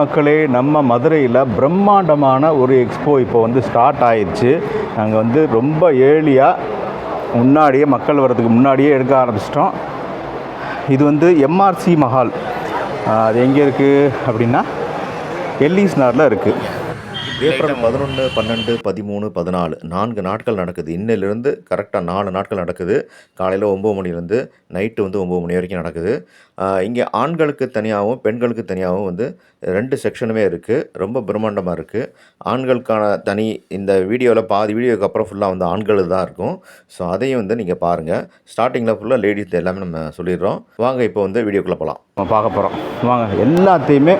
மக்களே நம்ம மதுரையில் பிரம்மாண்டமான ஒரு எக்ஸ்போ இப்போ வந்து ஸ்டார்ட் ஆயிடுச்சு. நாங்கள் வந்து ரொம்ப ஏர்லியாக முன்னாடியே மக்கள் வர்றதுக்கு முன்னாடியே எடுக்க ஆரம்பிச்சிட்டோம். இது வந்து எம்ஆர்சி மஹால் அது எங்கே இருக்குது அப்படின்னா எல்லிஸ் நாரில் இருக்குது ஏப்ரல் பதினொன்று பன்னெண்டு பதிமூணு பதினாலு நான்கு நாட்கள் நடக்குது. இன்னிலிருந்து கரெக்டாக நாலு நாட்கள் நடக்குது. காலையில் ஒம்பது மணிலேருந்து நைட்டு வந்து ஒம்பது மணி வரைக்கும் நடக்குது. இங்கே ஆண்களுக்கு தனியாகவும் பெண்களுக்கு தனியாகவும் வந்து ரெண்டு செக்ஷனுமே இருக்குது ரொம்ப பிரம்மாண்டமாக இருக்குது ஆண்களுக்கான தனி இந்த வீடியோவில் பாதி வீடியோக்கு அப்புறம் ஃபுல்லாக வந்து ஆண்கள் தான் இருக்கும். ஸோ அதையும் வந்து நீங்கள் பாருங்கள் ஸ்டார்டிங்கில் ஃபுல்லாக லேடிஸ் எல்லாமே நம்ம சொல்லிடுறோம். வாங்க இப்போ வந்து வீடியோக்குள்ளே போகலாம் பார்க்க போகிறோம் வாங்க எல்லாத்தையுமே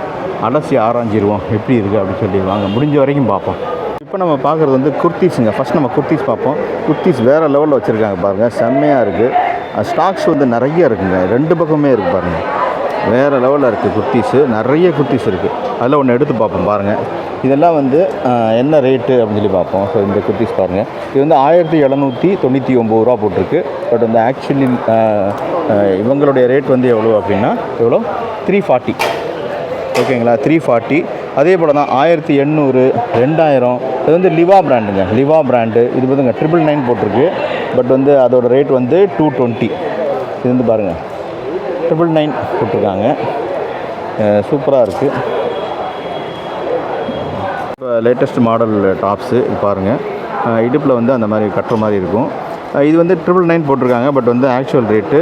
அலசி ஆராய்ஞ்சிருவோம். எப்படி இருக்குது அப்படின்னு சொல்லி வாங்க. முடிஞ்ச வரைக்கும் பார்ப்போம். இப்போ நம்ம பார்க்குறது வந்து குர்த்திஸுங்க. ஃபஸ்ட் நம்ம குர்த்திஸ் பார்ப்போம். குர்த்திஸ் வேறு லெவலில் வச்சுருக்காங்க பாருங்கள் செம்மையாக இருக்குது ஸ்டாக்ஸ் வந்து நிறைய இருக்குங்க. ரெண்டு பக்கமே இருக்குது பாருங்கள் வேறு லெவலில் இருக்குது குர்த்திஸு. நிறைய குர்த்திஸ் இருக்குது அதில் ஒன்று எடுத்து பார்ப்போம் பாருங்கள் இதெல்லாம் வந்து என்ன ரேட்டு அப்படின்னு சொல்லி பார்ப்போம். ஸோ இந்த குர்த்திஸ் பாருங்கள் இது வந்து ஆயிரத்தி எழுநூற்றி தொண்ணூற்றி ஒம்பது ரூபா போட்டிருக்கு. பட் வந்து ஆக்சுவலி இவங்களுடைய ரேட் வந்து எவ்வளோ அப்படின்னா எவ்வளோ த்ரீ ஃபார்ட்டி ஓகேங்களா? த்ரீ ஃபார்ட்டி அதே போல் தான் ஆயிரத்தி எண்ணூறு ரெண்டாயிரம். இது வந்து லிவா பிராண்டுங்க லிவா பிராண்டு இது வந்துங்க ட்ரிபிள் நைன் போட்டிருக்கு. பட் வந்து அதோட ரேட் வந்து டூ டுவெண்ட்டி இது வந்து பாருங்கள் ட்ரிபிள் நைன் போட்டிருக்காங்க. சூப்பராக இருக்குது இப்போ லேட்டஸ்ட் மாடல் டாப்ஸு இது பாருங்கள் இடுப்பில் வந்து அந்த மாதிரி கட்டுற மாதிரி இருக்கும். இது வந்து ட்ரிபிள் நைன் போட்டிருக்காங்க. பட் வந்து ஆக்சுவல் ரேட்டு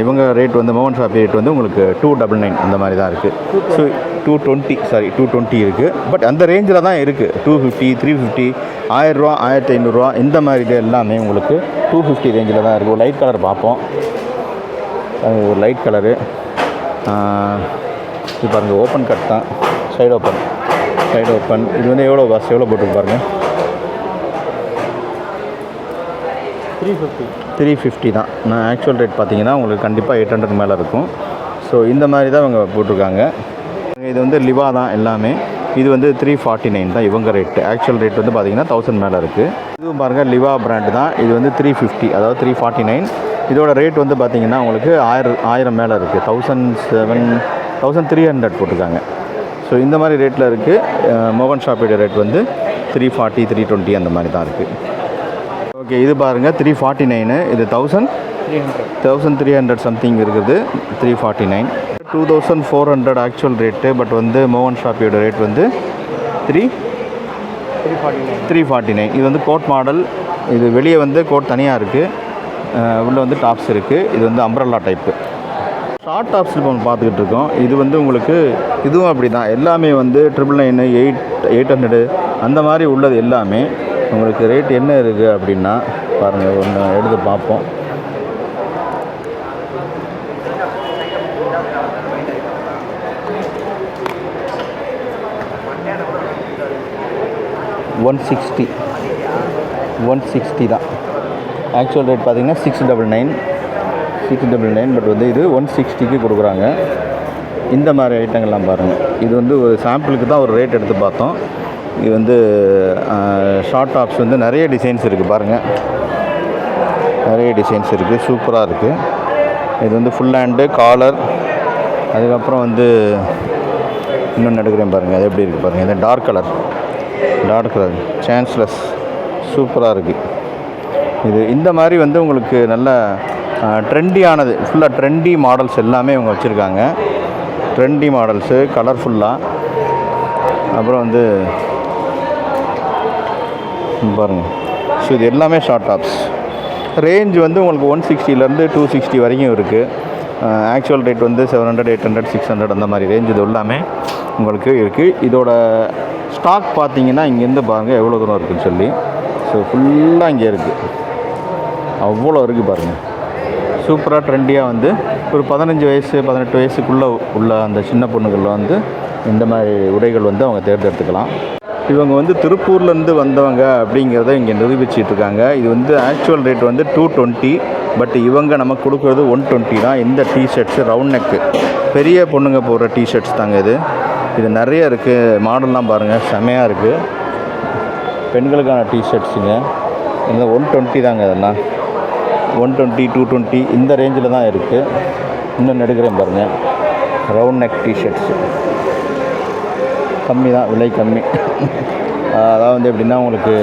இவங்க ரேட் வந்து மோகன் ஷாப்பி ரேட் வந்து உங்களுக்கு டூ டபுள் நைன் அந்த மாதிரி தான் இருக்குது so two twenty sorry two twenty இருக்குது பட் அந்த ரேஞ்சில் தான் இருக்குது டூ ஃபிஃப்டி த்ரீ ஃபிஃப்டி ஆயிரரூவா ஆயிரத்தி ஐநூறுரூவா இந்த மாதிரி இது எல்லாமே உங்களுக்கு டூ ஃபிஃப்டி ரேஞ்சில் தான் இருக்குது லைட் கலர் பார்ப்போம். அது ஒரு லைட் கலரு இது பாருங்கள் ஓப்பன் கட் தான். சைடு ஓப்பன் சைடு ஓப்பன் இது வந்து எவ்வளோ காசு? எவ்வளோ போட்டுருக்கு பாருங்கள் த்ரீ ஃபிஃப்டி த்ரீ ஃபிஃப்டி தான். நான் ஆக்சுவல் ரேட் பார்த்தீங்கன்னா உங்களுக்கு கண்டிப்பாக எயிட் ஹண்ட்ரட் மேலே இருக்கும். ஸோ இந்த மாதிரி தான் இவங்க போட்டிருக்காங்க. இது வந்து லிவா தான் எல்லாமே. இது வந்து த்ரீ ஃபார்ட்டி நைன் தான் இவங்க ரேட்டு ஆக்சுவல் ரேட் வந்து பார்த்திங்கன்னா தௌசண்ட் மேலே இருக்குது இதுவும் பாருங்கள் லிவா பிராண்டு தான். இது வந்து த்ரீ ஃபிஃப்டி அதாவது த்ரீ ஃபார்ட்டி நைன் இதோட ரேட் வந்து பார்த்தீங்கன்னா உங்களுக்கு ஆயிரம் ஆயிரம் மேலே இருக்குது thousand seven thousand three hundred போட்டிருக்காங்க. ஸோ இந்த மாதிரி ரேட்டில் இருக்குது மோகன் ஷாப்போட ரேட் வந்து த்ரீ ஃபார்ட்டி த்ரீ டுவெண்ட்டி அந்த மாதிரி தான் இருக்குது ஓகே இது பாருங்கள் த்ரீ ஃபார்ட்டி நைனு இது thousand three hundred thousand three hundred something இருக்குது three forty nine two thousand four hundred actual rate but வந்து மோகன் ஷாப்பியோட ரேட் வந்து three three forty nine three forty nine இது வந்து கோட் மாடல் இது வெளியே வந்து கோட் தனியாக இருக்குது உள்ளே வந்து டாப்ஸ் இருக்குது இது வந்து அம்ப்ரல்லா டைப்பு ஷார்ட் டாப்ஸ் இப்போ பார்த்துக்கிட்டு இருக்கோம். இது வந்து உங்களுக்கு இதுவும் அப்படி தான் எல்லாமே வந்து triple nine eight eight hundred அந்த மாதிரி உள்ளது எல்லாமே. உங்களுக்கு ரேட் என்ன இருக்குது அப்படின்னா பாருங்கள் ஒன்று எடுத்து பார்ப்போம். ஒன் சிக்ஸ்டி ஒன் சிக்ஸ்டி தான். ஆக்சுவல் ரேட் பார்த்திங்கன்னா six double nine six double nine but வந்து இது ஒன் சிக்ஸ்டிக்கு கொடுக்குறாங்க. இந்த மாதிரி ஐட்டங்கள்லாம் பாருங்கள் இது வந்து ஒரு சாம்பிளுக்கு தான் ஒரு ரேட் எடுத்து பார்த்தோம். இது வந்து ஷார்ட் டாப்ஸ் வந்து நிறைய டிசைன்ஸ் இருக்குது பாருங்கள் நிறைய டிசைன்ஸ் இருக்குது சூப்பராக இருக்குது இது வந்து ஃபுல் ஹேண்டு காலர் அதுக்கப்புறம் வந்து இன்னொன்று எடுக்கிறேன் பாருங்கள் அது எப்படி இருக்குது பாருங்கள் இது dark colour dark colour chanceless சூப்பராக இருக்குது இது இந்த மாதிரி வந்து உங்களுக்கு நல்ல ட்ரெண்டியானது ஃபுல்லாக ட்ரெண்டி மாடல்ஸ் எல்லாமே இவங்க வச்சுருக்காங்க. ட்ரெண்டி மாடல்ஸு கலர்ஃபுல்லாக அப்புறம் வந்து பாருங்கள் ஸோ இது எல்லாமே ஷார்ட் டாப்ஸ் ரேஞ்ச் வந்து உங்களுக்கு ஒன் சிக்ஸ்டிலேருந்து டூ சிக்ஸ்டி வரைக்கும் இருக்குது ஆக்சுவல் ரேட் வந்து seven hundred eight hundred six hundred அந்த மாதிரி ரேஞ்ச் இது எல்லாமே உங்களுக்கு இருக்குது இதோட ஸ்டாக் பார்த்தீங்கன்னா இங்கேருந்து பாருங்கள் எவ்வளோ தூரம் இருக்குன்னு சொல்லி. ஸோ ஃபுல்லாக இங்கே இருக்குது அவ்வளோ இருக்குது பாருங்கள் சூப்பராக ட்ரெண்டியாக வந்து ஒரு பதினஞ்சு வயசு பதினெட்டு வயசுக்குள்ளே உள்ள அந்த சின்ன பொண்ணுகளில் வந்து இந்த மாதிரி உடைகள் வந்து அவங்க தேர்ந்தெடுத்துக்கலாம். இவங்க வந்து திருப்பூர்லேருந்து வந்தவங்க அப்படிங்கிறத இங்கே நிரூபிச்சிட்டு இருக்காங்க இது வந்து ஆக்சுவல் ரேட் வந்து டூ டுவெண்ட்டி பட் இவங்க நமக்கு கொடுக்குறது ஒன் டுவெண்ட்டி தான். இந்த டிஷர்ட்ஸு ரவுண்ட் நெக்கு பெரிய பொண்ணுங்க போடுற டிஷர்ட்ஸ் தாங்க இது. இது நிறைய இருக்குது மாடல்லாம் பாருங்கள் செமையாக இருக்குது பெண்களுக்கான டிஷர்ட்ஸுங்க இந்த ஒன் டுவெண்ட்டி தாங்க இதெல்லாம். ஒன் டுவெண்ட்டி டூ டுவெண்ட்டி இந்த ரேஞ்சில் தான் இருக்குது இன்னும் எடுக்கிறேன் பாருங்கள் ரவுண்ட் நெக் டிஷர்ட்ஸு கம்மி தான் விலை கம்மி. அதாவது வந்து எப்படின்னா உங்களுக்கு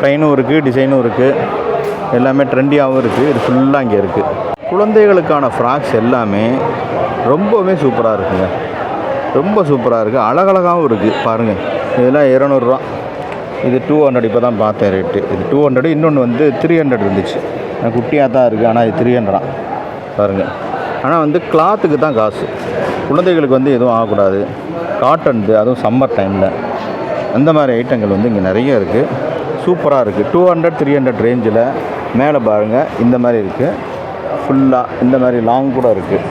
ப்ளைனும் இருக்குது டிசைனும் இருக்குது எல்லாமே ட்ரெண்டியாகவும் இருக்குது இது ஃபுல்லாக இங்கே இருக்குது குழந்தைகளுக்கான ஃப்ராக்ஸ் எல்லாமே ரொம்பவுமே சூப்பராக இருக்குங்க. ரொம்ப சூப்பராக இருக்குது அழகழகாகவும் இருக்குது பாருங்கள் இதெல்லாம் இரநூறுவா. இது டூ ஹண்ட்ரட் இப்போ தான் பார்த்தேன் ரேட்டு இது டூ ஹண்ட்ரடு இன்னொன்று வந்து த்ரீ ஹண்ட்ரட் இருந்துச்சு. குட்டியாக தான் இருக்குது ஆனால் இது த்ரீ ஹண்ட்ரடா பாருங்கள் ஆனால் வந்து கிளாத்துக்கு தான் காசு. குழந்தைகளுக்கு வந்து எதுவும் ஆகக்கூடாது. காட்டன்து அதுவும் சம்மர் டைமில் அந்த மாதிரி ஐட்டங்கள் வந்து இங்கே நிறைய இருக்குது சூப்பராக இருக்குது டூ ஹண்ட்ரட் த்ரீ ஹண்ட்ரட் ரேஞ்சில் மேலே பாருங்கள் இந்த மாதிரி இருக்குது ஃபுல்லாக இந்த மாதிரி லாங் கூட இருக்குது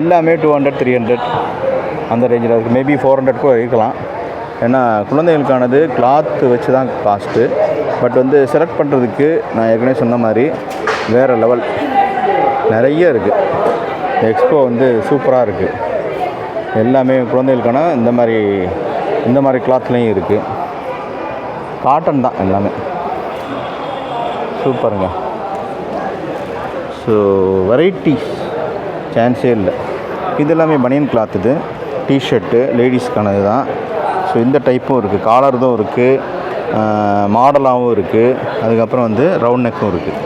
எல்லாமே டூ ஹண்ட்ரட் த்ரீ ஹண்ட்ரட் அந்த ரேஞ்சில் இருக்குது மேபி ஃபோர் ஹண்ட்ரட் கூட இருக்கலாம். ஏன்னா குழந்தைகளுக்கானது கிளாத்து வச்சு தான் காஸ்ட்டு பட் வந்து செலக்ட் பண்ணுறதுக்கு நான் ஏற்கனவே சொன்ன மாதிரி வேறு லெவல் நிறைய இருக்குது எக்ஸ்போ வந்து சூப்பராக இருக்குது எல்லாமே குழந்தைகளுக்கான இந்த மாதிரி இந்த மாதிரி கிளாத்லேயும் இருக்குது காட்டன் தான் எல்லாமே. சூப்பருங்க ஸோ வெரைட்டிஸ் சான்ஸே இல்லை. இது எல்லாமே பனியன் கிளாத் இது. டிஷர்ட்டு லேடிஸ்க்கானது தான். ஸோ இந்த டைப்பும் இருக்குது காலர்தும் இருக்குது மாடலாகவும் இருக்குது அதுக்கப்புறம் வந்து ரவுண்ட் நெக்கும் இருக்குது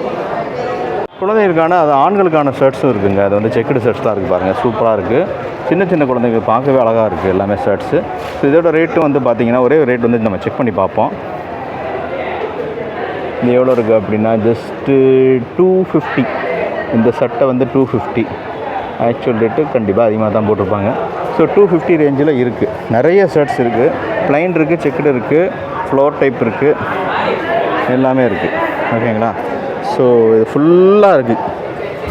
குழந்தைகளுக்கான அது ஆண்களுக்கான ஷர்ட்ஸும் இருக்குதுங்க அது வந்து செக்குடு ஷர்ட்ஸ் தான் இருக்குது பாருங்கள் சூப்பராக இருக்குது சின்ன சின்ன குழந்தைங்க பார்க்கவே அழகாக இருக்குது எல்லாமே ஷர்ட்ஸு ஸோ இதோட ரேட்டும் வந்து பார்த்தீங்கன்னா ஒரே ரேட் வந்து நம்ம செக் பண்ணி பார்ப்போம். இது எவ்வளோ இருக்குது அப்படின்னா ஜஸ்ட்டு டூ ஃபிஃப்டி இந்த சட்டை வந்து டூ ஃபிஃப்டி ஆக்சுவல் ரேட்டு கண்டிப்பாக அதிகமாக தான் போட்டிருப்பாங்க. ஸோ டூ ஃபிஃப்டி ரேஞ்சில் இருக்குது நிறைய ஷர்ட்ஸ் இருக்குது ப்ளைன் இருக்குது செக்குடு இருக்குது ஃப்ளோர் டைப் இருக்குது எல்லாமே இருக்குது ஓகேங்களா ஸோ இது ஃபுல்லாக இருக்குது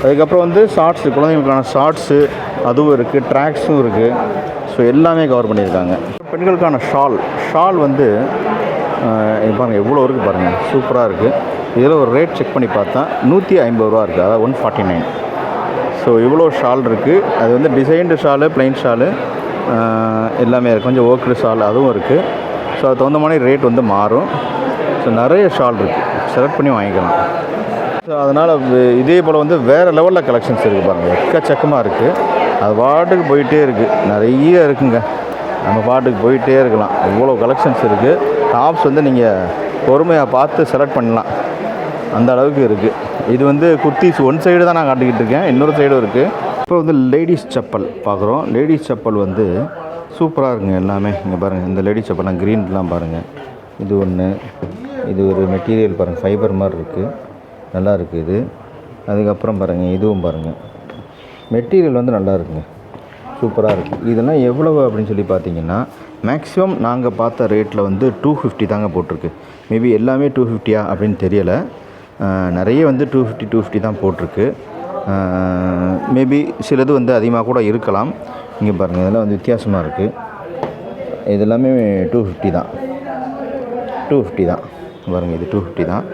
அதுக்கப்புறம் வந்து ஷார்ட்ஸு குழந்தைங்களுக்கான ஷார்ட்ஸு அதுவும் இருக்குது ட்ராக்ஸும் இருக்குது ஸோ எல்லாமே கவர் பண்ணியிருக்காங்க. பெண்களுக்கான ஷால் ஷால் வந்து பாருங்கள் எவ்வளோ இருக்குது பாருங்கள் சூப்பராக இருக்குது இதில் ஒரு ரேட் செக் பண்ணி பார்த்தா நூற்றி ஐம்பது ரூபா இருக்குது அதாவது ஒன் ஃபார்ட்டி நைன் ஸோ இவ்வளோ ஷால் இருக்குது அது வந்து டிசைன்டு ஷாலு ப்ளைன் ஷாலு எல்லாமே இருக்குது கொஞ்சம் ஒர்க்டு ஷால் அதுவும் இருக்குது ஸோ அது தகுந்த மாதிரி ரேட் வந்து மாறும். ஸோ நிறைய ஷால் இருக்குது செலக்ட் பண்ணி வாங்கிக்கலாம். ஸோ அதனால் இதே போல் வந்து வேறு லெவலில் கலெக்ஷன்ஸ் இருக்குது பாருங்கள் எக்கச்சக்கமாக இருக்குது அது பாட்டுக்கு போயிட்டே இருக்குது நிறைய இருக்குங்க. நம்ம பாட்டுக்கு போயிட்டே இருக்கலாம். இவ்வளோ கலெக்ஷன்ஸ் இருக்குது டாப்ஸ் வந்து நீங்கள் பொறுமையாக பார்த்து செலக்ட் பண்ணலாம். அந்த அளவுக்கு இருக்குது இது வந்து குர்த்திஸ் ஒன் சைடு தான் நான் காட்டிக்கிட்டு இருக்கேன். இன்னொரு சைடும் இருக்குது இப்போ வந்து லேடிஸ் செப்பல் பார்க்குறோம். லேடிஸ் செப்பல் வந்து சூப்பராக இருக்குங்க எல்லாமே. இங்கே பாருங்கள் இந்த லேடிஸ் செப்பல்லாம் க்ரீன்லாம் பாருங்கள் இது ஒன்று இது ஒரு மெட்டீரியல் பாருங்கள் ஃபைபர் மாதிரி இருக்குது நல்லா இருக்குது இது. அதுக்கப்புறம் பாருங்கள் இதுவும் பாருங்கள் மெட்டீரியல் வந்து நல்லா இருக்குங்க சூப்பராக இருக்குது இதெல்லாம் எவ்வளவு அப்படின்னு சொல்லி பார்த்தீங்கன்னா மேக்ஸிமம் நாங்கள் பார்த்த ரேட்டில் வந்து டூ ஃபிஃப்டி தாங்க போட்டிருக்கு. மேபி எல்லாமே டூ ஃபிஃப்டியா அப்படின்னு தெரியலை. நிறைய வந்து டூ ஃபிஃப்டி டூ ஃபிஃப்டி தான் போட்டிருக்கு. மேபி சிலது வந்து அதிகமாக கூட இருக்கலாம். இங்கே பாருங்கள் இதெல்லாம் வந்து வித்தியாசமாக இருக்குது இதெல்லாமே டூ ஃபிஃப்டி தான். டூ ஃபிஃப்டி தான். பாருங்கள் இது டூ ஃபிஃப்டி தான்.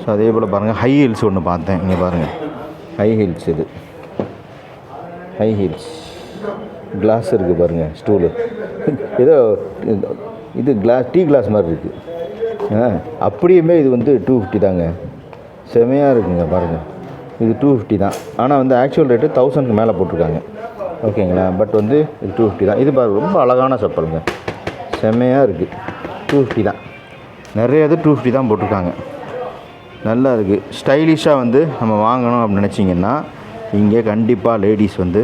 ஸோ அதே போல் பாருங்கள் ஹை ஹீல்ஸ் ஒன்று பார்த்தேன். இங்கே பாருங்கள் ஹை ஹீல்ஸ் இது. ஹை ஹீல்ஸ் கிளாஸ் இருக்குது பாருங்கள் ஸ்டூலு ஏதோ இது கிளாஸ் டீ கிளாஸ் மாதிரி இருக்குது ஆ அப்படியுமே இது வந்து டூ ஃபிஃப்டி தாங்க. செமையாக இருக்குங்க பாருங்கள் இது டூ ஃபிஃப்டி தான். ஆனால் வந்து ஆக்சுவல் ரேட்டு தௌசண்ட்க்கு மேலே போட்டிருக்காங்க. ஓகேங்களா பட் வந்து இது டூ ஃபிஃப்டி தான். இது பாருங்கள் ரொம்ப அழகான செப்பலுங்க. செமையாக இருக்குது டூ ஃபிஃப்டி தான். நிறைய இது டூ ஃபிஃப்டி தான் போட்டிருக்காங்க. நல்லா இருக்குது ஸ்டைலிஷாக வந்து நம்ம வாங்கணும் அப்படின்னு நினச்சிங்கன்னா இங்கே கண்டிப்பாக லேடிஸ் வந்து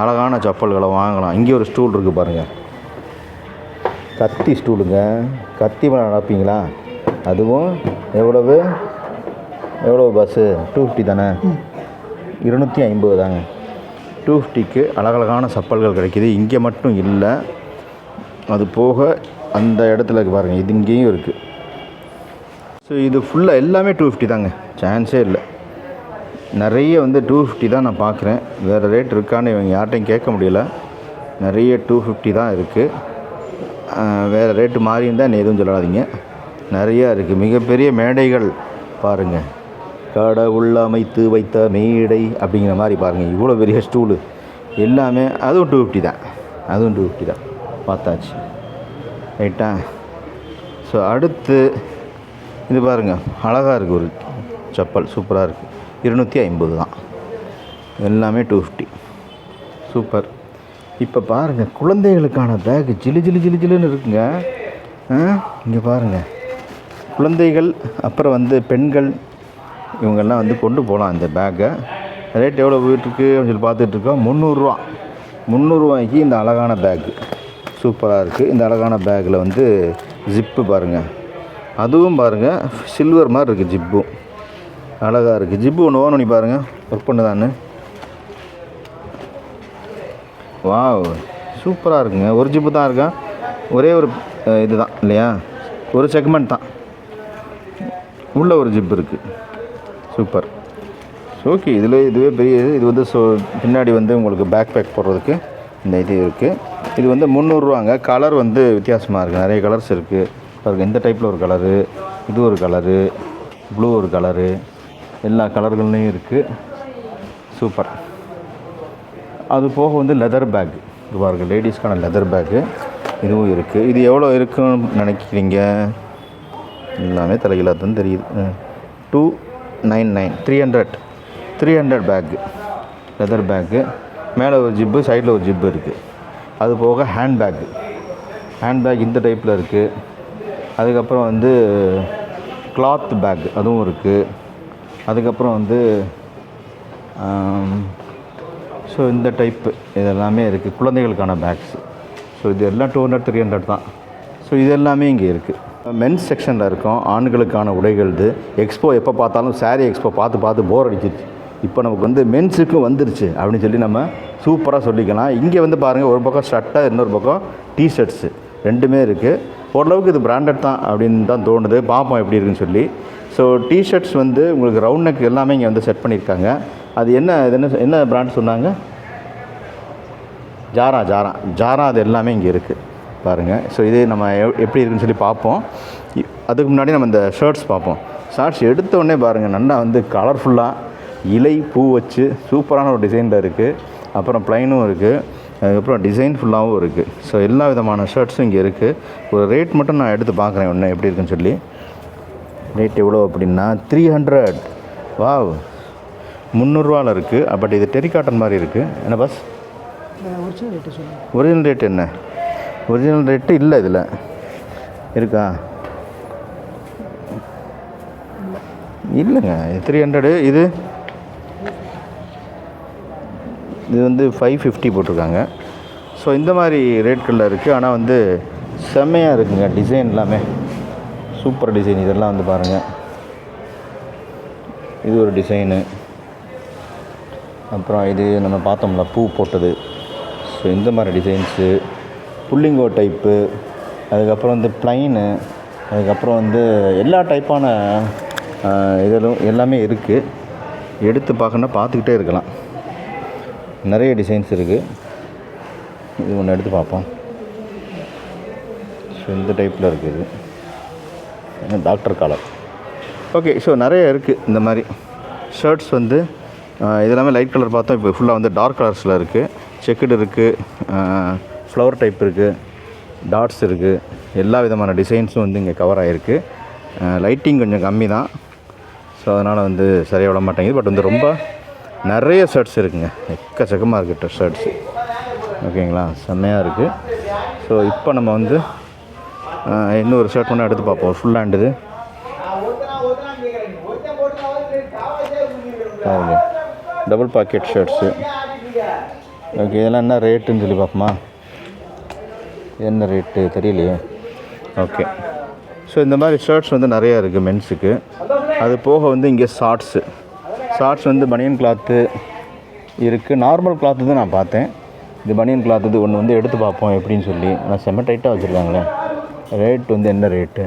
அழகான செப்பல்களை வாங்கலாம். இங்கே ஒரு ஸ்டூல் இருக்குது பாருங்கள் கத்தி ஸ்டூலுங்க கத்தி மேலே நடப்பீங்களா? அதுவும் எவ்வளவு? எவ்வளோ பஸ்ஸு டூ ஃபிஃப்டி தானே? இருநூற்றி ஐம்பது தாங்க. டூ ஃபிஃப்டிக்கு அழகழகான செப்பல்கள் கிடைக்கிது. இங்கே மட்டும் இல்லை. அது போக அந்த இடத்துல இருக்குது பாருங்கள் இது இங்கேயும் இருக்குது ஸோ இது ஃபுல்லாக எல்லாமே டூ ஃபிஃப்டி தாங்க. சான்ஸே இல்லை. நிறைய வந்து டூ ஃபிஃப்டி தான் நான் பார்க்குறேன் வேறு ரேட் இருக்கான்னு இவங்க யார்ட்டையும் கேட்க முடியல. நிறைய டூ ஃபிஃப்டி தான் இருக்குது வேறு ரேட்டு மாறி இருந்தால் நீ எதுவும் சொல்லாதீங்க. நிறையா இருக்குது மிகப்பெரிய மேடைகள் பாருங்கள் கடவுள் அமைத்து வைத்த மேடை அப்படிங்கிற மாதிரி பாருங்கள் இவ்வளோ பெரிய ஸ்டூலு எல்லாமே அதுவும் டூ ஃபிஃப்டி தான். அதுவும் டூ ஃபிஃப்டி தான். பார்த்தாச்சு. ரைட்டா ஸோ அடுத்து இது பாருங்கள் அழகாக இருக்குது ஒரு செப்பல். சூப்பராக இருக்குது இருநூற்றி ஐம்பது தான். எல்லாமே டூ ஃபிஃப்டி சூப்பர் இப்போ பாருங்கள் குழந்தைகளுக்கான பேகு ஜிலு ஜிலு ஜிலு ஜிலுன்னு இருக்குங்க. இங்கே பாருங்கள் குழந்தைகள் அப்புறம் வந்து பெண்கள் இவங்கெல்லாம் வந்து கொண்டு போகலாம் இந்த பேக்கை ரேட் எவ்வளோ போயிட்டுருக்கு அப்படின்னு சொல்லி பார்த்துட்ருக்கோம் முந்நூறுரூவா முந்நூறுரூவாய்க்கு இந்த அழகான பேக்கு சூப்பராக இருக்குது இந்த அழகான பேக்கில் வந்து ஜிப்பு பாருங்கள் அதுவும் பாருங்கள் சில்வர் மாதிரி இருக்குது ஜிப்பும் அழகாக இருக்குது ஜிப்பு ஒன்று ஓன் பண்ணி பாருங்கள் ஒர்க் பண்ணுதான்னு. வாவ் சூப்பராக இருக்குங்க. ஒரு ஜிப்பு தான் இருக்கா? ஒரே ஒரு இது தான் இல்லையா? ஒரு செக்மெண்ட் தான். உள்ள ஒரு ஜிப் இருக்குது சூப்பர். ஓகே இதில் இதுவே பெரிய இது. இது வந்து ஸோ பின்னாடி வந்து உங்களுக்கு பேக் பேக் போடுறதுக்கு இந்த இது இருக்குது இது வந்து முந்நூறுரூவாங்க கலர் வந்து வித்தியாசமாக இருக்குது நிறைய கலர்ஸ் இருக்குது பாருங்கள் இந்த டைப்பில் ஒரு கலரு இது ஒரு கலரு ப்ளூ ஒரு கலரு எல்லா கலர்கள்லையும் இருக்குது சூப்பர் அது போக வந்து லெதர் பேக் இது பாருங்கள் லேடிஸ்க்கான லெதர் பேக்கு இதுவும் இருக்குது இது எவ்வளோ இருக்குன்னு நினைக்கிறீங்க? எல்லாமே தலைகளாக தான் தெரியுது. Two nine nine three hundred three hundred bag leather bag மேலே ஒரு ஜிப்பு சைடில் ஒரு ஜிப்பு இருக்குது அது போக ஹேண்ட் பேக்கு ஹேண்ட் பேக் இந்த டைப்பில் இருக்குது அதுக்கப்புறம் வந்து கிளாத் பேக் அதுவும் இருக்குது அதுக்கப்புறம் வந்து ஸோ இந்த டைப்பு இதெல்லாமே இருக்குது குழந்தைகளுக்கான பேக்ஸ் ஸோ இது எல்லாம் டூ ஹண்ட்ரட் த்ரீ ஹண்ட்ரட் தான். ஸோ இது எல்லாமே இங்கே இருக்குது மென்ஸ் செக்ஷனில் இருக்கோம். ஆண்களுக்கான உடைகள் இது எக்ஸ்போ எப்போ பார்த்தாலும் சாரீ எக்ஸ்போ பார்த்து பார்த்து போர் அடிச்சிருச்சு இப்போ நமக்கு வந்து மென்ஸுக்கும் வந்துருச்சு அப்படின்னு சொல்லி நம்ம சூப்பராக சொல்லிக்கலாம். இங்கே வந்து பாருங்கள் ஒரு பக்கம் ஷர்ட்டாக இன்னொரு பக்கம் டிஷர்ட்ஸு ரெண்டுமே இருக்குது ஓரளவுக்கு இது பிராண்டட் தான் அப்படின்னு தான் தோணுது. பார்ப்போம் எப்படி இருக்குன்னு சொல்லி. ஸோ டிஷர்ட்ஸ் வந்து உங்களுக்கு ரவுண்ட் நெக் எல்லாமே இங்கே வந்து செட் பண்ணியிருக்காங்க. அது என்ன இது என்ன என்ன பிராண்ட் சொன்னாங்க? ஜாரா ஜாரா. ஜாரா அது எல்லாமே இங்கே இருக்குது பாருங்கள் ஸோ இது நம்ம எப்படி இருக்குன்னு சொல்லி பார்ப்போம். அதுக்கு முன்னாடி நம்ம இந்த ஷர்ட்ஸ் பார்ப்போம். ஷர்ட்ஸ் எடுத்த உடனே பாருங்கள் நல்லா வந்து கலர்ஃபுல்லாக இலை பூ வச்சு சூப்பரான ஒரு டிசைனில் இருக்குது அப்புறம் ப்ளைனும் இருக்குது அதுக்கப்புறம் டிசைன் ஃபுல்லாகவும் இருக்குது ஸோ எல்லா விதமான ஷர்ட்ஸும் இங்கே இருக்குது ஒரு ரேட் மட்டும் நான் எடுத்து பார்க்குறேன். ஒன்று எப்படி இருக்குன்னு சொல்லி. ரேட் எவ்வளோ அப்படின்னா த்ரீ ஹண்ட்ரட் வாவ் முந்நூறுரூவாவில் இருக்குது பட் இது டெரிகாட்டன் மாதிரி இருக்குது என்ன பஸ் ஒரிஜினல் ரேட்டு சொல்லுங்கள் ஒரிஜினல் ரேட் என்ன? ஒரிஜினல் ரேட்டு இல்லை இதில். இருக்கா? இல்லைங்க. த்ரீ ஹண்ட்ரடு இது இது வந்து ஃபைவ் ஃபிஃப்டி போட்டிருக்காங்க. ஸோ இந்த மாதிரி ரேட்களில் இருக்குது ஆனால் வந்து செம்மையாக இருக்குங்க டிசைன் எல்லாமே. சூப்பர் டிசைன் இதெல்லாம் வந்து பாருங்கள் இது ஒரு டிசைனு அப்புறம் இது நம்ம பார்த்தோம்ல பூ போட்டது. ஸோ இந்த மாதிரி டிசைன்ஸு புல்லிங்கோ டைப்பு அதுக்கப்புறம் வந்து ப்ளைனு அதுக்கப்புறம் வந்து எல்லா டைப்பான இதிலும் எல்லாமே இருக்குது எடுத்து பார்க்கணுன்னா பார்த்துக்கிட்டே இருக்கலாம். நிறைய டிசைன்ஸ் இருக்குது இது ஒன்று எடுத்து பார்ப்போம். ஸோ இந்த டைப்பில் இருக்குது டாக்டர் காலர் ஓகே ஸோ நிறைய இருக்குது இந்த மாதிரி. ஷர்ட்ஸ் வந்து இதெல்லாமே லைட் கலர் பார்த்தோம் இப்போ ஃபுல்லாக வந்து டார்க் கலர்ஸில் இருக்குது செக்குடு இருக்குது ஃப்ளவர் டைப் இருக்குது டாட்ஸ் இருக்குது எல்லா விதமான டிசைன்ஸும் வந்து இங்கே கவர் ஆகிருக்கு லைட்டிங் கொஞ்சம் கம்மி தான் ஸோ அதனால் வந்து சரியாக விட மாட்டேங்குது. பட் வந்து ரொம்ப நிறைய ஷர்ட்ஸ் இருக்குங்க. எக்கச்சக்கமாக இருக்குது ஷர்ட்ஸு ஓகேங்களா? செம்மையாக இருக்குது ஸோ இப்போ நம்ம வந்து இன்னொரு ஷர்ட் ஒன்று எடுத்து பார்ப்போம். Full ஹேண்டுது okay. Double pocket shirts okay இதெல்லாம் என்ன ரேட்டுன்னு சொல்லி பார்ப்போமா? என்ன ரேட்டு தெரியலையே. ஓகே ஸோ இந்த மாதிரி ஷர்ட்ஸ் வந்து நிறையா இருக்குது மென்ஸுக்கு அது போக வந்து இங்கே ஷார்ட்ஸு ஷார்ட்ஸ் வந்து பனியன் கிளாத்து இருக்குது நார்மல் கிளாத்து தான் நான் பார்த்தேன். இது பனியன் கிளாத் இது ஒன்று வந்து எடுத்து பார்ப்போம் எப்படின்னு சொல்லி. ஆனால் செம்ம டைட்டாக வச்சுருக்காங்களே. ரேட் வந்து என்ன rate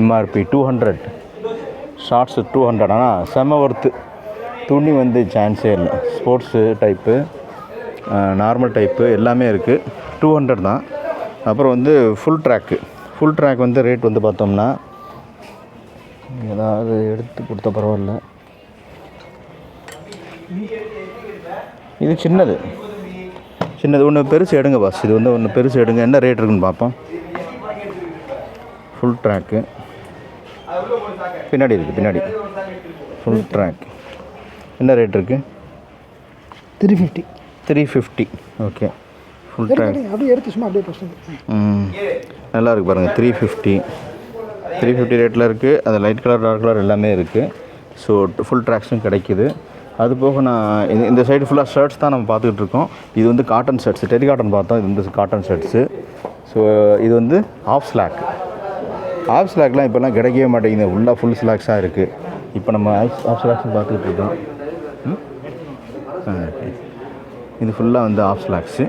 MRP two hundred shorts two hundred ஆனால் செம்ம ஒர்த்து துணி வந்து சான்ஸே இல்லை. ஸ்போர்ட்ஸு டைப்பு நார்மல் டைப்பு எல்லாமே இருக்குது டூ ஹண்ட்ரட் தான். அப்புறம் வந்து ஃபுல் ட்ராக்கு ஃபுல் ட்ராக் வந்து ரேட் வந்து பார்த்தோம்னா ஏதாவது எடுத்து கொடுத்த பரவாயில்ல. இது சின்னது. சின்னது. ஒன்று பெருசு எடுங்க பாஸ் இது வந்து ஒன்று பெருசு எடுங்க. என்ன ரேட் இருக்குன்னு பார்ப்போம். ஃபுல் ட்ராக்கு பின்னாடி இருக்குது பின்னாடி. ஃபுல் ட்ராக் என்ன ரேட் இருக்குது three fifty three fifty okay full track அப்படியே எடுத்து சும்மா அப்படியே ம். நல்லா இருக்கு பாருங்கள் த்ரீ ஃபிஃப்டி த்ரீ ஃபிஃப்டி ரேட்டில் இருக்குது அது லைட் கலர் டார்க் கலர் எல்லாமே இருக்குது ஸோ ஃபுல் ட்ராக்ஸும் கிடைக்குது. அது போக நான் இந்த- இந்த சைடு ஃபுல்லாக ஷர்ட்ஸ் தான் நம்ம பார்த்துக்கிட்டு இருக்கோம். இது வந்து காட்டன் ஷர்ட்ஸ் டெரி காட்டன் பார்த்தோம் இது வந்து காட்டன் ஷர்ட்ஸு ஸோ இது வந்து ஆஃப் ஸ்லாக் ஆஃப் ஸ்லாக்லாம் இப்போல்லாம் கிடைக்கவே மாட்டேங்குது. ஃபுல்லாக ஃபுல் ஸ்லாக்ஸாக இருக்குது இப்போ நம்ம ஆஃப் ஆஃப் ஸ்லாக்ஸ் பார்த்துக்கிட்டு இருக்கோம். இது ஃபுல்லாக வந்து ஆஃப் ஸ்லாக்ஸு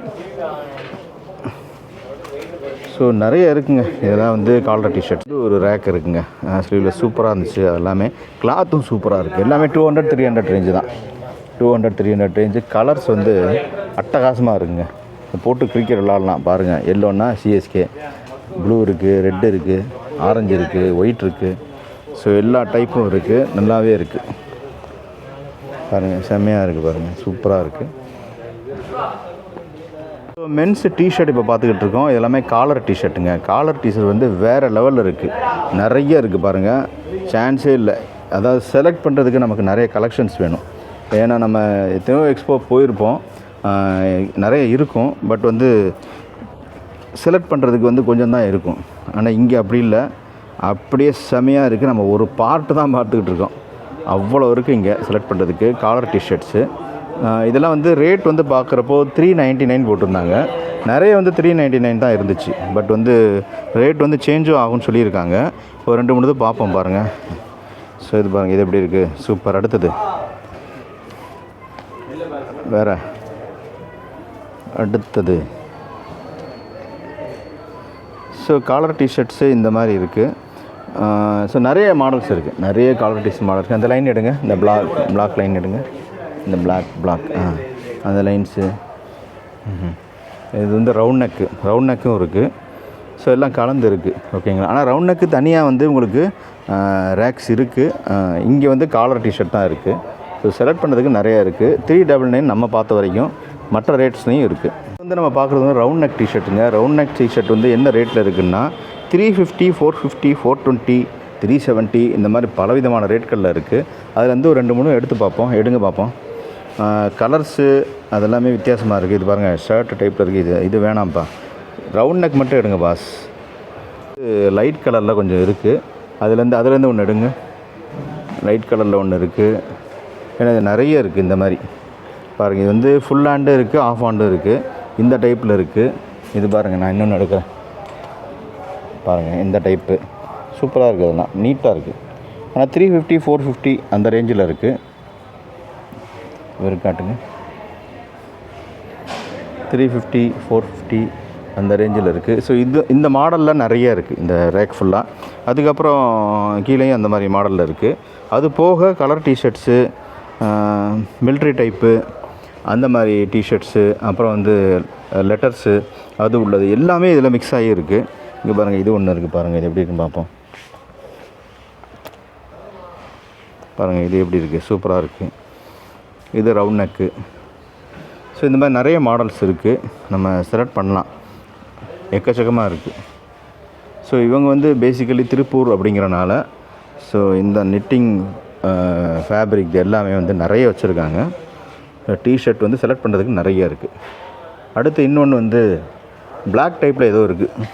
ஸோ நிறைய இருக்குங்க. இதெல்லாம் வந்து காலர் டிஷர்ட் ஒரு ரேக் இருக்குங்க. ஸ்லீவில் சூப்பராக இருந்துச்சு. அது எல்லாமே கிளாத்தும் சூப்பராக இருக்குது எல்லாமே two hundred three hundred range தான். Two hundred three hundred range colours வந்து அட்டகாசமாக இருக்குங்க. போட்டு கிரிக்கெட் விளாட்லாம் பாருங்கள் எல்லோன்னா சிஎஸ்கே ப்ளூ இருக்குது ரெட் இருக்குது ஆரஞ்சு இருக்குது ஒயிட் இருக்குது ஸோ எல்லா டைப்பும் இருக்குது நல்லாவே இருக்குது பாருங்கள் செம்மையாக இருக்குது பாருங்கள் சூப்பராக இருக்குது ஸோ மென்ஸ் டிஷர்ட் இப்போ பார்த்துக்கிட்டு இருக்கோம். எல்லாமே காலர் டிஷர்ட்டுங்க காலர் டிஷர்ட் வந்து வேறு லெவலில் இருக்குது நிறைய இருக்குது பாருங்கள் சான்ஸே இல்லை. அதாவது செலக்ட் பண்ணுறதுக்கு நமக்கு நிறைய கலெக்ஷன்ஸ் வேணும். ஏன்னா நம்ம எத்தனையோ எக்ஸ்போ போயிருப்போம். நிறைய இருக்கும். பட் வந்து செலக்ட் பண்ணுறதுக்கு வந்து கொஞ்சம் தான் இருக்கும். ஆனால் இங்கே அப்படி இல்லை. அப்படியே செமையாக இருக்குது நம்ம ஒரு பார்ட்டு தான் பார்த்துக்கிட்டு இருக்கோம். அவ்வளோ இருக்குது இங்கே செலக்ட் பண்ணுறதுக்கு காலர் டிஷர்ட்ஸு இதெல்லாம் வந்து ரேட் வந்து பார்க்குறப்போ த்ரீ நைன்ட்டி நைன் போட்டிருந்தாங்க. நிறைய வந்து த்ரீ நைன்ட்டி நைன் தான் இருந்துச்சு. பட் வந்து ரேட் வந்து சேஞ்சும் ஆகும்னு சொல்லியிருக்காங்க. ஒரு ரெண்டு மூணு இது பார்ப்போம் பாருங்கள் ஸோ இது பாருங்கள் இது எப்படி இருக்குது சூப்பர் அடுத்தது. வேற. அடுத்தது. ஸோ காலர் டிஷர்ட்ஸு இந்த மாதிரி இருக்குது ஸோ நிறைய மாடல்ஸ் இருக்குது நிறைய காலர் டிஷர்ட் மாடல் இருக்குது அந்த லைன் எடுங்க. இந்த பிளாக் பிளாக் லைன் எடுங்க. இந்த பிளாக் பிளாக் ஆ. அந்த லைன்ஸு இது வந்து ரவுண்ட் நெக்கு ரவுண்ட் நெக்கும் இருக்குது ஸோ எல்லாம் கலந்து இருக்குது ஓகேங்களா ஆனால் ரவுண்ட் நெக்கு தனியாக வந்து உங்களுக்கு ரேக்ஸ் இருக்குது இங்கே வந்து காலர் டிஷர்ட் தான் இருக்குது ஸோ செலக்ட் பண்ணுறதுக்கு நிறையா இருக்குது த்ரீ டபுள் நைன் நம்ம பார்த்த வரைக்கும் மற்ற ரேட்ஸ்லையும் இருக்குது வந்து நம்ம பார்க்குறது வந்து ரவுண்ட் நெக் டிஷர்ட்டுங்க ரவுண்ட் நெக் டிஷர்ட் வந்து என்ன ரேட்டில் இருக்குன்னா three fifty four fifty four twenty three seventy இந்த மாதிரி பலவிதமான ரேட்களில் இருக்குது அதில் வந்து ஒரு ரெண்டு மூணு எடுத்து பார்ப்போம். எடுங்க பார்ப்போம். கலர்ஸு அதெல்லாமே வித்தியாசமாக இருக்குது இது பாருங்கள் ஷர்ட் டைப்பில் இருக்குது இது இது வேணாம்ப்பா. ரவுண்ட் நெக் மட்டும் எடுங்க பாஸ் லைட் கலரில் கொஞ்சம் இருக்குது அதுலேருந்து அதுலேருந்து ஒன்று எடுங்க. லைட் கலரில் ஒன்று இருக்குது ஏன்னா இது நிறைய இருக்குது இந்த மாதிரி. பாருங்கள் இது வந்து ஃபுல் ஹேண்டும் இருக்குது ஆஃப் ஹேண்டும் இருக்குது இந்த டைப்பில் இருக்குது இது பாருங்கள் நான் இன்னொன்று எடுக்கிறேன். பாருங்கள் இந்த டைப்பு சூப்பராக இருக்குது அதெல்லாம். நீட்டாக இருக்குது ஆனால் த்ரீ ஃபிஃப்டி ஃபோர் ஃபிஃப்டி அந்த ரேஞ்சில் இருக்குது இவர் காட்டுங்க த்ரீ ஃபிஃப்டி ஃபோர் ஃபிஃப்டி அந்த ரேஞ்சில் இருக்குது ஸோ இது இந்த மாடலில் நிறைய இருக்குது இந்த ரேக் ஃபுல்லாக அதுக்கப்புறம் கீழேயும் அந்த மாதிரி மாடலில் இருக்குது அது போக கலர் டிஷர்ட்ஸு மில்ட்ரி டைப்பு அந்த மாதிரி டிஷர்ட்ஸு அப்புறம் வந்து லெட்டர்ஸு அது உள்ளது. எல்லாமே இதில் மிக்ஸ் ஆகி இருக்குது இங்கே பாருங்கள் இது ஒன்று இருக்குது பாருங்கள் இது எப்படி இருக்குன்னு பார்ப்போம். பாருங்கள் இது எப்படி இருக்குது சூப்பராக இருக்குது இது ரவுண்ட் நெக்கு ஸோ இந்த மாதிரி நிறைய மாடல்ஸ் இருக்குது நம்ம செலக்ட் பண்ணலாம். எக்கச்சக்கமாக இருக்குது ஸோ இவங்க வந்து பேசிக்கலி திருப்பூர் அப்படிங்கிறனால ஸோ இந்த நிட்டிங் ஃபேப்ரிக் எல்லாமே வந்து நிறைய வச்சுருக்காங்க. டிஷர்ட் வந்து செலக்ட் பண்ணுறதுக்கு நிறைய இருக்குது அடுத்து இன்னொன்று வந்து பிளாக் டைப்பில் ஏதோ இருக்குது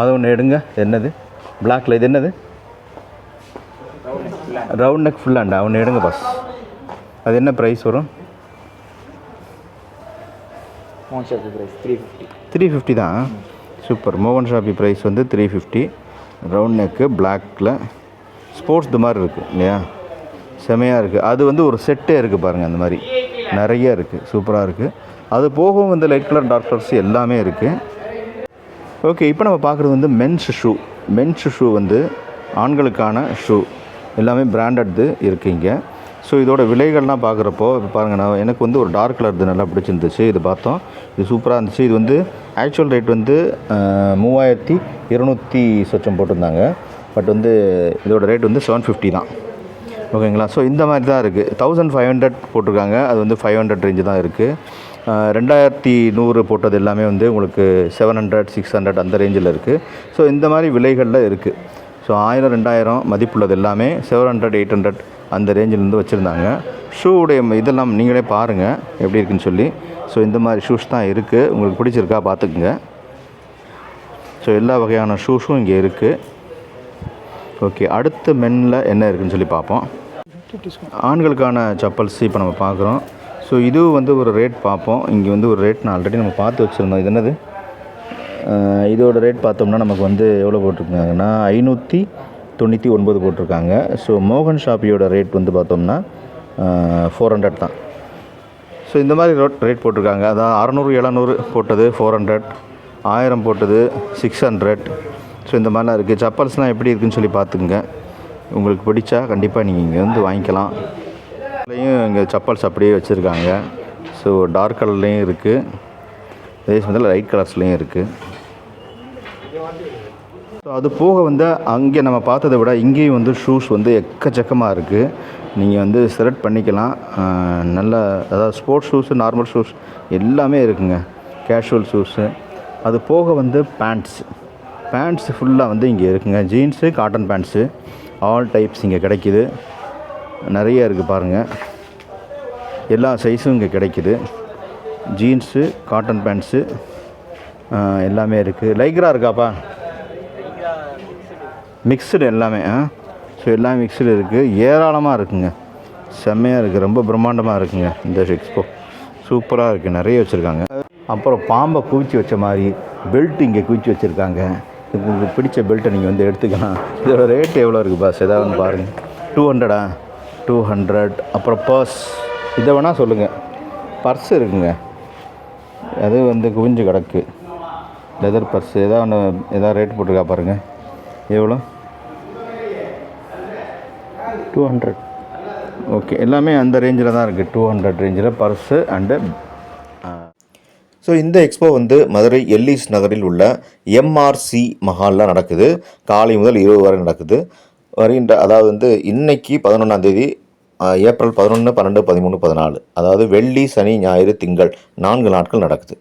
அதை ஒன்று எடுங்க. என்னது? பிளாக்கில் இது என்னது? ரவுண்ட் நெக் ஃபுல்லாண்டா ஒன்று எடுங்க பாஸ் அது என்ன ப்ரைஸ் வரும்? த்ரீ ஃபிஃப்டி தான். சூப்பர் மோகன் ஷாப்பி ப்ரைஸ் வந்து த்ரீ ஃபிஃப்டி ரவுண்ட் நெக்கு பிளாக்கில் ஸ்போர்ட்ஸ் இது மாதிரி இருக்குது இல்லையா? செமையாக இருக்குது அது வந்து ஒரு செட்டே இருக்குது பாருங்கள் அந்த மாதிரி. நிறைய இருக்குது சூப்பராக இருக்குது அது போகவும் வந்து லைட் கலர் டார்க் கலர்ஸ் எல்லாமே இருக்குது ஓகே இப்போ நம்ம பார்க்குறது வந்து மென்ஸ் ஷூ மென்ஸ் ஷூ வந்து ஆண்களுக்கான ஷூ எல்லாமே பிராண்டட்து இருக்குது இங்கே. ஸோ இதோட விலைகள்லாம் பார்க்குறப்போ இப்போ பாருங்கள் நான் எனக்கு வந்து ஒரு டார்க் கலர் இது நல்லா பிடிச்சிருந்துச்சு இது பார்த்தோம். இது சூப்பராக இருந்துச்சு. இது வந்து ஆக்சுவல் ரேட் வந்து மூவாயிரத்தி இருநூற்றி சொச்சம் போட்டிருந்தாங்க. பட் வந்து இதோட ரேட் வந்து செவன் ஃபிஃப்டி தான். ஓகேங்களா ஸோ இந்த மாதிரி தான் இருக்குது தௌசண்ட் ஃபைவ் ஹண்ட்ரட் போட்டிருக்காங்க. அது வந்து ஃபைவ் ஹண்ட்ரட் ரேஞ்சு தான் இருக்குது ரெண்டாயிரத்தி நூறு போட்டது எல்லாமே வந்து உங்களுக்கு செவன் ஹண்ட்ரட் சிக்ஸ் ஹண்ட்ரட் அந்த ரேஞ்சில் இருக்குது ஸோ இந்த மாதிரி விலைகளில் இருக்குது ஸோ ஆயிரம் ரெண்டாயிரம் மதிப்புள்ளது எல்லாமே செவன் ஹண்ட்ரட் எயிட் ஹண்ட்ரட் அந்த ரேஞ்சிலேருந்து வச்சுருந்தாங்க. ஷூவுடைய இதெல்லாம் நீங்களே பாருங்கள் எப்படி இருக்குன்னு சொல்லி. ஸோ இந்த மாதிரி ஷூஸ் தான் இருக்குது உங்களுக்கு பிடிச்சிருக்கா பார்த்துக்குங்க. ஸோ எல்லா வகையான ஷூஸும் இங்கே இருக்குது ஓகே அடுத்த மென்னில் என்ன இருக்குதுன்னு சொல்லி பார்ப்போம். ஆண்களுக்கான சப்பல்ஸ் இப்போ நம்ம பார்க்குறோம். ஸோ இது வந்து ஒரு ரேட் பார்ப்போம். இங்கே வந்து ஒரு ரேட் நான் ஆல்ரெடி நம்ம பார்த்து வச்சுருந்தோம். இது என்னது? இதோட ரேட் பார்த்தோம்னா நமக்கு வந்து எவ்வளோ போட்டிருக்காங்கன்னா ஐநூற்றி தொண்ணூற்றி ஒன்பது போட்டிருக்காங்க. ஸோ மோகன் ஷாப்பியோட ரேட் வந்து பார்த்தோம்னா ஃபோர் ஹண்ட்ரட் தான். ஸோ இந்த மாதிரி ரோட் ரேட் போட்டிருக்காங்க. அதான் அறநூறு எழுநூறு போட்டது ஃபோர் ஹண்ட்ரட் ஆயிரம் போட்டது சிக்ஸ் ஹண்ட்ரட் ஸோ இந்த மாதிரிலாம் இருக்குது சப்பல்ஸ்லாம் எப்படி இருக்குன்னு சொல்லி பார்த்துக்குங்க. உங்களுக்கு பிடிச்சா கண்டிப்பாக நீங்கள் இங்கே வந்து வாங்கிக்கலாம். இதுலேயும் இங்கே சப்பல்ஸ் அப்படியே வச்சுருக்காங்க. ஸோ டார்க் கலர்லேயும் இருக்குது அதே சமயத்தில் லைட் கலர்ஸ்லேயும் இருக்குது ஸோ அது போக வந்து அங்கே நம்ம பார்த்ததை விட இங்கேயும் வந்து ஷூஸ் வந்து எக்கச்சக்கமாக இருக்குது நீங்கள் வந்து செலக்ட் பண்ணிக்கலாம். நல்ல அதாவது ஸ்போர்ட்ஸ் ஷூஸு நார்மல் ஷூஸ் எல்லாமே இருக்குங்க. கேஷுவல் ஷூஸு அது போக வந்து பேண்ட்ஸ் பேண்ட்ஸ் ஃபுல்லாக வந்து இங்கே இருக்குங்க. Jeans cotton pants all types இங்கே கிடைக்கிது. நிறைய இருக்குது பாருங்கள் எல்லா சைஸும் இங்கே கிடைக்கிது. ஜீன்ஸு காட்டன் பேண்ட்ஸு எல்லாமே இருக்குது லைக்ரா இருக்காப்பா? மிக்சடு எல்லாமே ஆ? ஸோ எல்லாமே மிக்சடு இருக்குது ஏராளமாக இருக்குங்க. செம்மையாக இருக்குது ரொம்ப பிரம்மாண்டமாக இருக்குங்க இந்த எக்ஸ்போ சூப்பராக இருக்குது நிறைய வச்சுருக்காங்க. அப்புறம் பாம்பை குவிச்சு வச்ச மாதிரி பெல்ட் இங்கே குவிச்சு வச்சுருக்காங்க. உங்களுக்கு பிடிச்ச பெல்ட்டை நீங்கள் வந்து எடுத்துக்கலாம். இதோட ரேட் எவ்வளோ இருக்குது பாஸ் ஏதாவது ஒன்று பாருங்கள் டூ ஹண்ட்ரடா டூ ஹண்ட்ரட் அப்புறம் பர்ஸ் இதை வேணால் சொல்லுங்கள் பர்ஸ் இருக்குங்க. அது வந்து குவிஞ்சு கிடக்கு. லெதர் பர்ஸ் ஏதாவது ஒன்று எதாவது ரேட் போட்டிருக்கா பாருங்கள் எவ்வளோ டூ ஹண்ட்ரட் ஓகே எல்லாமே அந்த ரேஞ்சில் தான் இருக்குது டூ ஹண்ட்ரட் ரேஞ்சில் பர்ஸு அண்டு ஸோ இந்த எக்ஸ்போ வந்து மதுரை எல்லிஸ் நகரில் உள்ள எம்ஆர்சி மஹாலில் நடக்குது. காலை முதல் இரவு வரை நடக்குது. வருகின்ற அதாவது வந்து இன்னைக்கு பதினொன்றாம் தேதி ஆஹ், ஏப்ரல் பதினொன்று பன்னெண்டு பதிமூணு பதினாலு. அதாவது வெள்ளி சனி ஞாயிறு திங்கள் நான்கு நாட்கள் நடக்குது.